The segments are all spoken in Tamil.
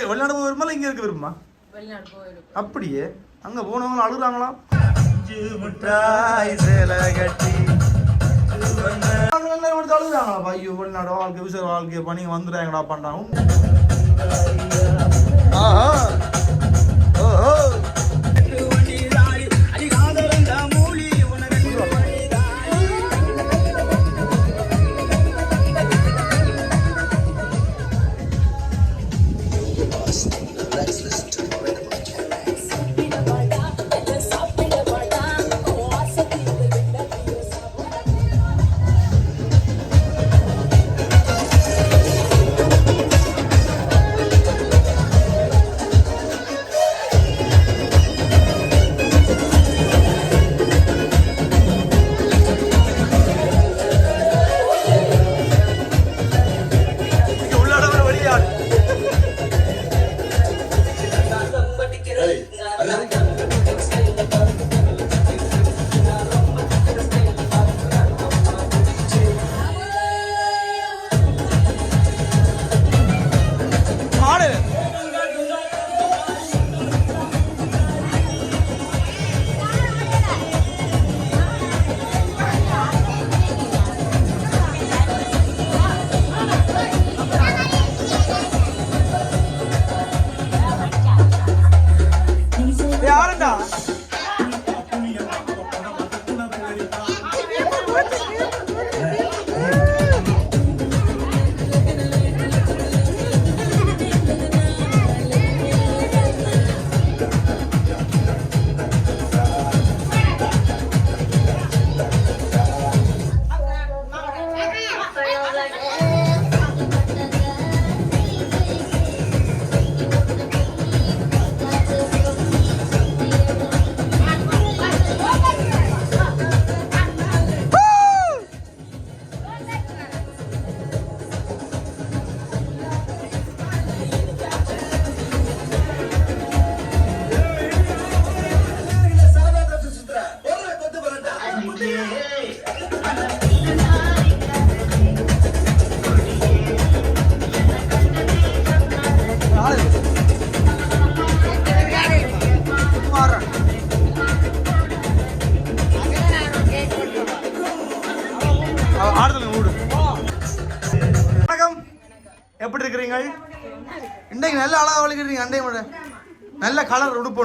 வெளிநாடு போய் விரும்பல இங்க இருக்க விரும்புமா? அப்படியே. அங்க போனவங்க கட்டி. அழுகுறாங்களா ஐயோ வெளிநாடு வாழ்க்கை விசேஷ வாழ்க்கை பண்ணி வந்துடுறாங்கடா பண்றாங்க ஆஹா. ஓஹோ.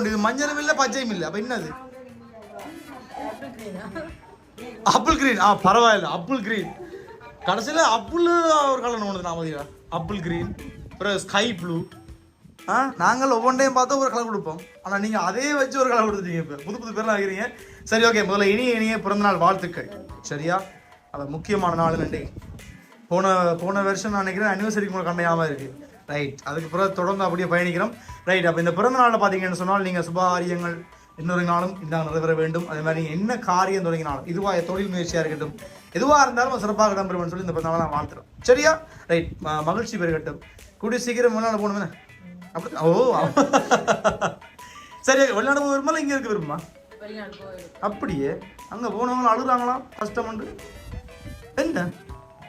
கலர் இது மஞ்சளும் இல்லை பச்சையும் இல்லை. அப்ப என்னது? அப்புள் கிரீன் ஆ பரவாயில்ல. அப்புள் கிரீன் கடைசியில் அப்புள் ஒரு கலர் ஒன்று நாமதியா அப்புள் கிரீன் அப்புறம் ஸ்கை ப்ளூ ஆ நாங்கள் ஒவ்வொன்றையும் பார்த்து ஒரு கலர் கொடுப்போம். ஆனால் நீங்கள் அதே வச்சு ஒரு கலர் கொடுத்துட்டீங்க இப்போ. புது புது பேர்லாம் வைக்கிறீங்க. சரி ஓகே முதல்ல இனிய இனிய பிறந்தநாள் வாழ்த்துக்கள். சரியா? அது முக்கியமான நாள் நன்றி. போன போன வருஷம் நான் நினைக்கிறேன் அனிவர்சரிக்கு உங்களுக்கு கண்டையாமல் இருக்குது ரைட் அதுக்கு பிறகு தொடர்ந்து அப்படியே பயணிக்கிறோம். ரைட் அப்போ இந்த பிறந்த நாளில் பார்த்தீங்கன்னு சொன்னால் நீங்கள் சுபகாரியங்கள் இன்னொரு நாளும் இந்த நிறைவேற வேண்டும். அதே மாதிரி நீங்கள் என்ன காரியம் தொடங்கினாலும் இதுவாக தொழில் முயற்சியாக இருக்கட்டும் எதுவாக இருந்தாலும் சிறப்பாக இடம்பெறும்னு சொல்லி இந்த பிறந்த நாளை நான் வாழ்த்துறோம். சரியா? ரைட் மகிழ்ச்சி பெருகட்டும். கூடிய சீக்கிரம் முன்னால் போகணுமே அப்படி ஓ சரி வெளிநாடு போய் விரும்பல இங்கே இருக்க விரும்புமா? அப்படியே. அங்கே போனவங்க அழுகுறாங்களாம் கஷ்டமண்டு என்ன?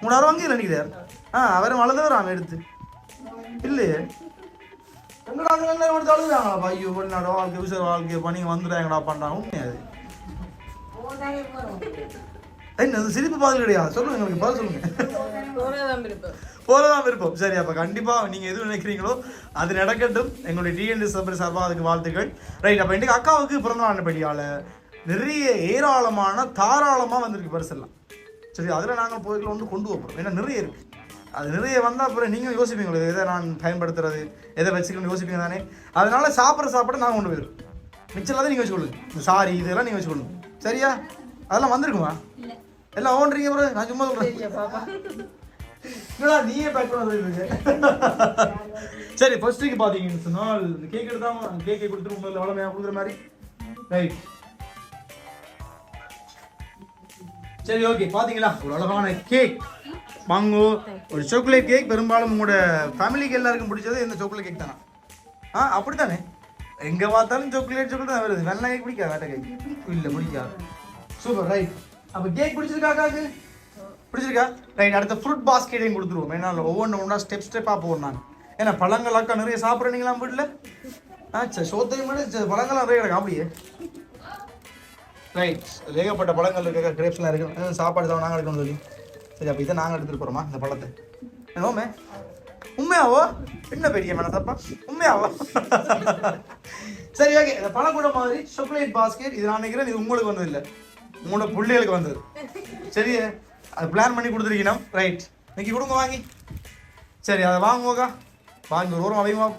மூணாயிரம் வாங்கி நினைக்கிறார் ஆ அவரை வளர்ந்தவராம எடுத்து? இல்லையே? எங்கடா எல்லாம் எடுத்து அழுகுறாங்களா ஐயோ வெளிநாடு வாழ்க்கை விசேஷ வாழ்க்கை பண்ணி வந்துடுறாங்கடா பண்ணுறாங்க உண்மையாது. என்ன அது சிரிப்பு பதில் கிடையாது. சொல்லுங்க எங்களுக்கு பதில் சொல்லுங்க. போலதான் விருப்பம். சரி அப்ப கண்டிப்பா நீங்க எது நினைக்கிறீங்களோ அது நடக்கட்டும். எங்களுடைய டிஎன்டி சபரி சார்பாக அதுக்கு வாழ்த்துக்கள். ரைட் அப்ப இன்னைக்கு அக்காவுக்கு பிறந்தநாள் படியால நிறைய ஏராளமான தாராளமா வந்திருக்கு. பரிசெல்லாம் சரி அதுல நாங்க போய்களை வந்து கொண்டு வைப்போம் ஏன்னா நிறைய இருக்கு. அது நிறைய வந்தா அப்புறம் நீங்க யோசிப்பீங்களோ எதை நான் பயன்படுத்துறது எதை வச்சுக்கணும்னு யோசிப்பீங்க தானே? அதனால சாப்பிட்ற சாப்பிட நாங்க கொண்டு போயிடும் மிச்சம் இல்லாத நீங்க வச்சுக்கொள்ளுங்க. இந்த சாரி இதெல்லாம் நீங்க வச்சுக்கொள்ளுங்க. சரியா? அதெல்லாம் வந்திருக்குமா? எல்லாம் ஓன்றீங்க ப்ரோ. நான் சும்மா பாப்பா. என்னடா நீயே பேக் பண்ண சொல்லிருக்க சரி ஃபர்ஸ்ட்டுக்கு பார்த்தீங்கன்னு சொன்னால் இந்த கேக் எடுத்தாம? கேக்கை கொடுத்துட்டு முதல்ல வளமையாக கொடுக்குற மாதிரி. ரைட் சரி ஓகே பாத்தீங்களா? ஒரு அழகான கேக் வாங்கோ ஒரு சாக்லேட் கேக் பெரும்பாலும் உங்களோட ஃபேமிலிக்கு எல்லாருக்கும் பிடிச்சது இந்த சாக்லேட் கேக் தானே? ஆ அப்படித்தானே? எங்க பார்த்தாலும் சாக்லேட் சாக்லேட் தான் வருது. வெள்ளை கேக் பிடிக்காது? வேட்டை கேக் இல்ல பிடிக்காது. சூப்பர் ரைட் அப்ப கேக் பிடிச்சிருக்கா அக்காக்கு பிடிச்சிருக்கா? ரைட் அடுத்த ஃப்ரூட் பாஸ்கெட்டையும் கொடுத்துருவோம். ஏன்னா ஒவ்வொன்று ஒன்றா ஸ்டெப் ஸ்டெப்பாக போடணும் நாங்கள் ஏன்னா பழங்கள் அக்கா நிறைய சாப்பிட்றீங்களா வீட்டில் ஆ சரி சோத்தையும் விட. பழங்கள்லாம் நிறைய கிடக்கு. அப்படியே. ரைட் ஏகப்பட்ட பழங்கள் இருக்க? கிரேப்ஸ்லாம் இருக்கு. சாப்பாடு தான் நாங்கள் எடுக்கணும் சொல்லி. சரி அப்போ இதை நாங்கள் எடுத்துகிட்டு போகிறோமா இந்த பழத்தை? என்னோமே உண்மையாவோ? என்ன பெரிய மனசப்பா? உண்மையாவோ? சரி ஓகே இந்த பழம் கூட மாதிரி சாக்லேட் பாஸ்கெட் இது நான் நினைக்கிறேன் இது உங்களுக்கு வந்தது இல்லை உங்களோட பிள்ளைகளுக்கு வந்தது. சரி அது பிளான் பண்ணி கொடுத்துருக்கணும் ரைட் இன்னைக்கு கொடுங்க வாங்கி. சரி அதை வாங்குவோக்கா. வாங்கி ஒரு ஓரம் அதிகமாக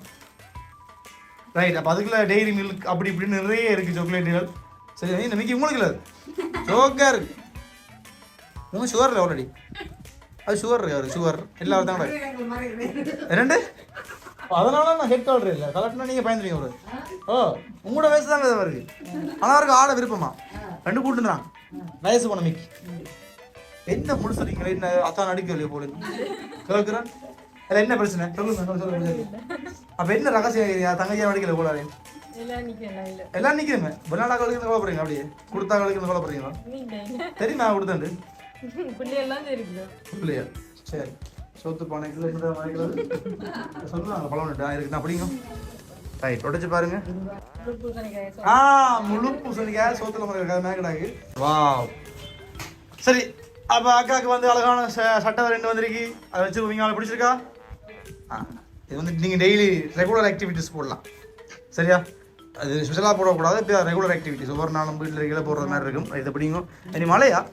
ரைட் அப்போ அதுக்குள்ள டெய்ரி மில்க் அப்படி இப்படின்னு நிறைய இருக்குது சாக்லேட்டுகள் சரி இந்த உங்களுக்கு இல்லை ஜோக்கர் இன்னும் சுகர் இல்லை ஆல்ரெடி அது சுகர் இருக்கு சுகர் எல்லாரும் தான் ரெண்டு அதனால நான் ஹெட் கலர் இல்லை. கலர்னா நீங்கள் பயந்துருங்க ஒரு ஓ உங்களோட வயசு தான் வருது ஆனால் இருக்கு ஆட விருப்பமா? ரெண்டு கூட்டு தான் வயசு போன மிக்கி. என்ன முடிச்சுறீங்க என்ன அத்தான் அடிக்கலையே போல கேட்குறேன் இல்லை என்ன பிரச்சனை? சொல்லுங்க அப்போ என்ன ரகசியம் தங்கச்சியா அடிக்கல போலாரு எல்லாம் நிக்கலாம் இல்ல. எல்லாம் நிற்கிறேங்க வெளிநாடாக்களுக்கு கொலை போறீங்க அப்படியே. கொடுத்தாக்களுக்கு கொலை போறீங்களா நீங்க தெரியுமா கொடுத்தேன் பிள்ளையெல்லாம் தெரியுது. இல்லையா சரி. சோத்து பானைக்குள்ள இந்த வாங்கிக்கிறது சொல்லுவாங்க பழம் இருக்கு. நான் அப்படிங்க ரைட் உடைச்சு பாருங்க. ஆ முழு பூசணிக்காய் சோத்துல மாதிரி மேகடாக்கு வாவ். சரி அப்போ அக்காவுக்கு வந்து அழகான ச- சட்டை ரெண்டு வந்திருக்கு. அதை வச்சு உங்க பிடிச்சிருக்கா? ஆ இது வந்து நீங்கள் டெய்லி ரெகுலர் ஆக்டிவிட்டிஸ் போடலாம். சரியா? அது ஸ்பெஷலாக போடக்கூடாது இப்போ ரெகுலர் ஆக்டிவிட்டிஸ் ஒவ்வொரு நாளும் வீட்டில் கீழே போடுற மாதிரி இருக்கும். இது எப்படிங்க இனி மழையா?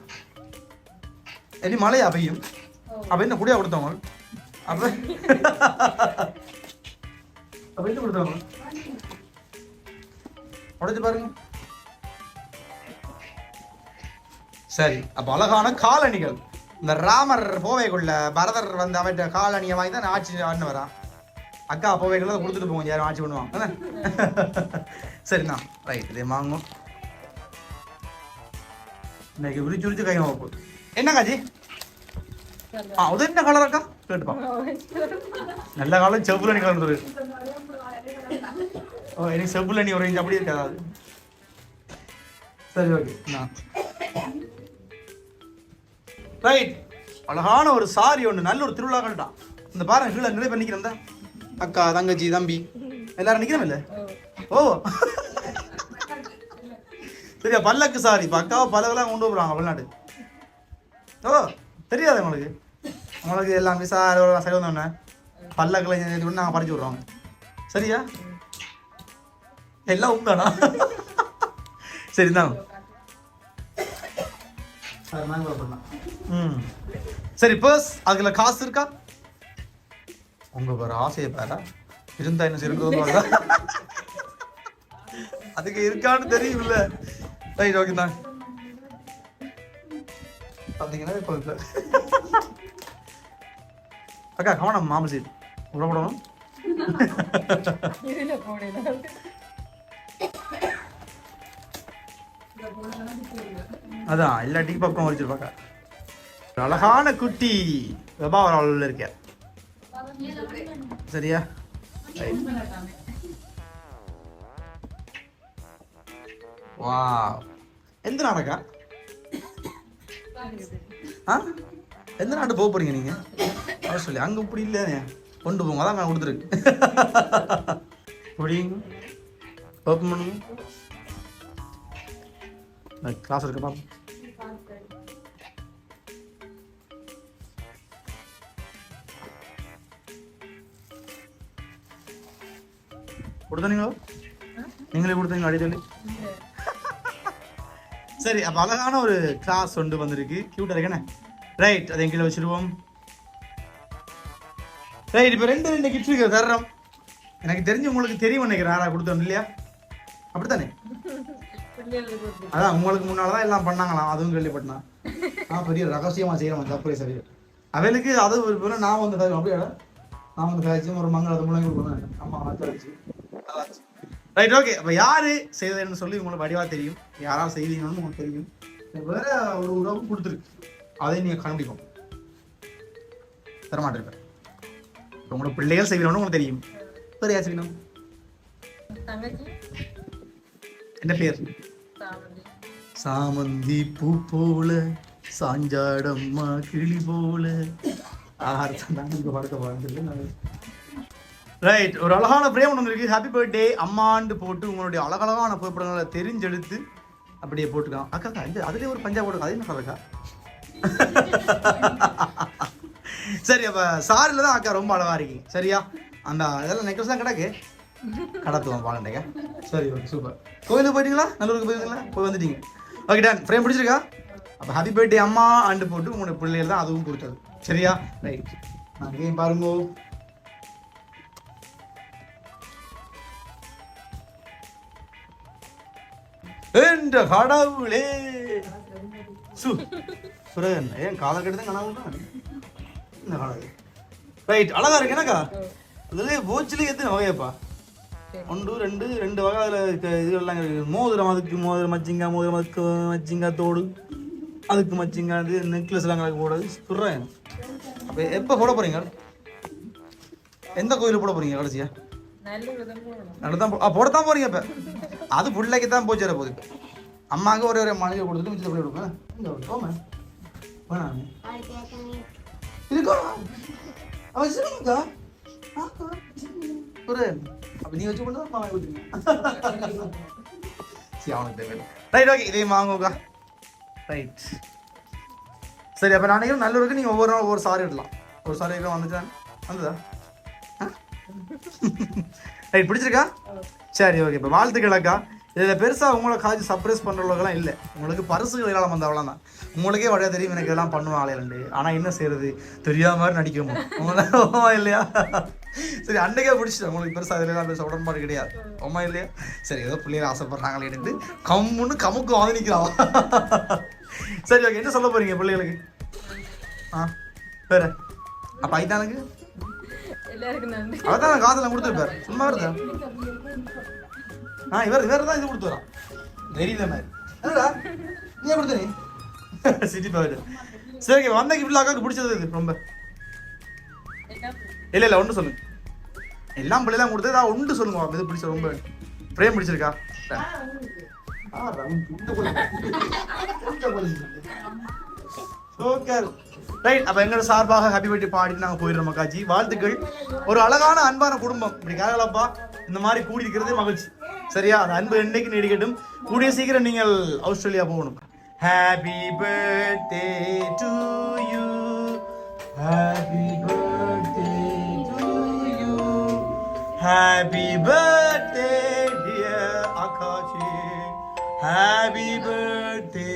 பெய்யும் அப்போ என்ன குடியா கொடுத்தவங்க அப்போ அப்போ என்ன கொடுத்தவங்க உடைச்சு பாருங்க சரி அப்ப அழகான காலணிகள் இந்த ராமர் போவைக்குள்ள பரதர் வந்து அவற்ற காலணியை வாங்கி தான் ஆட்சி ஆடினு வரான் அக்கா போவைக்குள்ள அதை கொடுத்துட்டு போவோம் யாரும் ஆட்சி பண்ணுவாங்க? சரிண்ணா ரைட் இதே வாங்கும் இன்னைக்கு உரிச்சு உரிச்சு கை போகுது என்ன காஜி? ஆ அது என்ன கலர் அக்கா கேட்டுப்பா நல்ல காலம் செவ்வளணி கலந்துரு ஓ எனக்கு செவ்வளணி ஒரு அப்படி இருக்காது அது சரி ஓகே நான் ரைட் அழகான ஒரு சாரி ஒன்று நல்ல ஒரு திருவிழாக்கள் தான் இந்த பாருங்க கீழே நிறைய பேர் நிற்கிறேன் தான். அக்கா தங்கச்சி தம்பி எல்லாரும் நிற்கிறோம் இல்லை ஓ சரியா பல்லக்கு சாரி இப்போ அக்காவை பல்லக்கெல்லாம் கொண்டு போகிறாங்க வெளிநாடு ஓ தெரியாது உங்களுக்கு. உங்களுக்கு எல்லாம் விசா சரி வந்தோடனே பல்லக்கில் நாங்கள் பறிச்சு விட்றோம். சரியா? எல்லாம் உண்டானா சரி தான் ம். சரி பர்ஸ் அதுல காசு இருக்கா? உங்க ஒரு ஆசையை பாரா. இருந்தா என்ன பாருடா. அதுக்கு இருக்கான்னு தெரியும்ல. ரைட் ஓகே தான் பார்த்தீங்கன்னா இப்போ இல்லை. அக்கா கவனம் மாமல் சீட் உள்ள போடணும் அதான் எல்லா டீ பக்கம் வச்சிருப்பாக்கா ஒரு அழகான குட்டி வெபாவரால் இருக்க. சரியா? வா எந்த நாடக்கா ஆ? எந்த நாட்டு போக போறீங்க நீங்க? அவர் சொல்லி அங்க இப்படி இல்லையே கொண்டு போங்க. அதான் நான் கொடுத்துருக்கு. இப்படிங்க ஓப்பன் பண்ணுங்க. கிளாஸ் இருக்கு பாப்போம். கொடுத்தனீங்களோ நீங்களே? கொடுத்தீங்க அடி சரி அப்போ அழகான ஒரு கிளாஸ் ஒன்று வந்திருக்கு. கியூட்டாக இருக்கேனே ரைட் அதை கீழே வச்சிருவோம். ரைட் இப்போ ரெண்டு ரெண்டு கிட்ஸ் இருக்கு தர்றோம். எனக்கு தெரிஞ்சு உங்களுக்கு தெரியும் நினைக்கிறேன். யாரா கொடுத்தோம் இல்லையா? அப்படித்தானே? அதான் உங்களுக்கு முன்னால தான் எல்லாம் பண்ணாங்களாம். அதுவும் கேள்விப்பட்டேன்? நான் பெரிய ரகசியமா செய்யலாம் சர்ப்ரைஸ் சரி. அவளுக்கு அது ஒரு பேர் நான் வந்து தருவேன் நான் வந்து கழிச்சு ஒரு மங்களத்தை முழங்கி கொடுக்கணும். அம்மா வச்சு ரைட் ஓகே அப்போ யாரு செய்ததுன்னு சொல்லி உங்களுக்கு வடிவா தெரியும். யாராவது செய்வீங்கன்னு உங்களுக்கு தெரியும். வேற ஒரு உறவு கொடுத்துருக்கு. அதை நீங்க கண்டுபிடிக்கும் தரமாட்டிருப்பேன் உங்களோட பிள்ளைகள் செய்வீங்கன்னு உங்களுக்கு தெரியும். வேற யார் செய்யணும்? என்ன பேர்? சாமந்தி. பூ போல சாஞ்சாடம்மா கிளி போல. ஆஹாரத்தான் இங்க படுக்க பாருங்க ரைட் ஒரு அழகான பிரேம் ஒன்று இருக்குது ஹாப்பி பர்த்டே அம்மாண்டு போட்டு உங்களுடைய அழகழகான புகைப்படங்களை தெரிஞ்செடுத்து அப்படியே போட்டுக்கலாம். அக்கா அக்கா இந்த அதுலேயே ஒரு பஞ்சா போட்டுக்கா அது என்ன சொல்லுக்கா சரி அப்போ சாரில் தான் அக்கா ரொம்ப அழகாக இருக்கீங்க. சரியா? அந்த இதெல்லாம் நெக்லஸ் தான் கிடக்கு. கடத்துவோம் பாலண்டைங்க சரி ஓகே சூப்பர் கோயிலுக்கு போயிட்டீங்களா? நல்லூருக்கு போயிருக்கீங்களா? போய் வந்துட்டீங்க. ஓகே டன் ஃப்ரேம் பிடிச்சிருக்கா? அப்போ ஹாப்பி பர்த்டே அம்மா அண்டு போட்டு உங்களுடைய பிள்ளைகள் தான் அதுவும் கொடுத்தது. சரியா? ரைட் நான் பாருங்க. என்ற கடவுளே. சு. சுரேன் ஏன் காலை கெடுத்து கனவு இந்த காலை ரைட் அழகா இருக்கு எனக்கா அதுல போச்சிலே எத்தனை வகையப்பா? ஒன்று ரெண்டு ரெண்டு வகை. அதில் இதெல்லாம் இருக்கு. மோதிரம் அதுக்கு மோதிரம் மச்சிங்கா மோதிரம் அதுக்கு மச்சிங்கா தோடு அதுக்கு மச்சிங்கா இது நெக்லஸ் எல்லாம் கணக்கு போடுறது சுடுறேன் அப்போ எப்போ போட போறீங்க? எந்த கோயிலுக்கு போட போறீங்க கடைசியா? போ- ஆ, போடத்தான் போறீங்க இப்ப அது பிள்ளைக்கு தான் போச்சு போகுது அம்மாவுக்கு ஒரே ஒரு மளிகை கொடுத்துட்டு மிச்சத்தை போய் கொடுப்பேன். இங்க வா, வேணாம் இருக்கா? அவன் சரிங்கக்கா ஒரு அப்போ நீ வச்சு கொண்டு அம்மா வாங்கி கொடுத்துருங்க சரி அவனுக்கு தேவையில்லை. ரைட் ஓகே இதே வாங்குவோக்கா ரைட் சரி அப்போ நான் நல்ல நல்லூருக்கு நீங்கள் ஒவ்வொரு நாள் ஒவ்வொரு சாரி இடலாம் ஒரு சாரி இடலாம் வந்துச்சா? வந்ததா? ரைட் பிடிச்சிருக்கா? சரி ஓகே இப்போ வாழ்த்துக்கள் அக்கா. இதில் பெருசாக உங்களை காய்ச்சி சர்ப்ரைஸ் பண்ணுறவங்களாம் இல்லை. உங்களுக்கு பரிசுகள் இல்லாமல் வந்த அவ்வளோதான் உங்களுக்கே வழியாக தெரியும் எனக்கு இதெல்லாம் பண்ணுவேன் ஆலையிலண்டு ஆனால் என்ன செய்யறது தெரியாம மாதிரி நடிக்கணும் உங்களால் இல்லையா? சரி அன்னைக்கே பிடிச்சிட்டேன். உங்களுக்கு பெருசாக இதில் பெருசாக உடன்பாடு கிடையாது. அம்மா இல்லையா? சரி ஏதோ பிள்ளைங்க ஆசைப்படுறாங்களே எடுத்து கம்முன்னு கமுக்கு வாங்கி நிற்கிறான் சரி ஓகே என்ன சொல்ல போறீங்க பிள்ளைகளுக்கு? ஆ வேற? அப்போ ஐதானுக்கு எல்லாருக்கும் நன்றி. அதான் காதல கொடுத்துருப்பாரு. சும்மா வருதா ஆ இவர் இவர் தான் இது கொடுத்து வரான். தெரியல மாதிரி. என்னடா? நீ கொடுத்த நீ சிட்டி போயிடு சரி ஓகே வந்த கிஃப்ட்ல அக்காவுக்கு பிடிச்சது இது ரொம்ப. இல்ல இல்ல ஒன்று சொல்லுங்க எல்லாம் பிள்ளைலாம் கொடுத்தது நான் ஒன்று சொல்லுங்க இது பிடிச்ச ரொம்ப பிரேம் பிடிச்சிருக்கா. ஓகே ரைட் அப்போ எங்களோட சார்பாக ஹாப்பி பர்த்டே பாடிட்டு நாங்கள் போயிடுறோம் மக்காச்சி வாழ்த்துக்கள். ஒரு அழகான அன்பான குடும்பம். இப்படி கேட்கலப்பா இந்த மாதிரி கூடி இருக்கிறது மகிழ்ச்சி. சரியா அந்த அன்பு என்னைக்கு நீடிக்கட்டும் கூடிய சீக்கிரம் நீங்கள் ஆஸ்திரேலியா போகணும் happy birthday to you happy birthday to you happy birthday dear Akashi happy birthday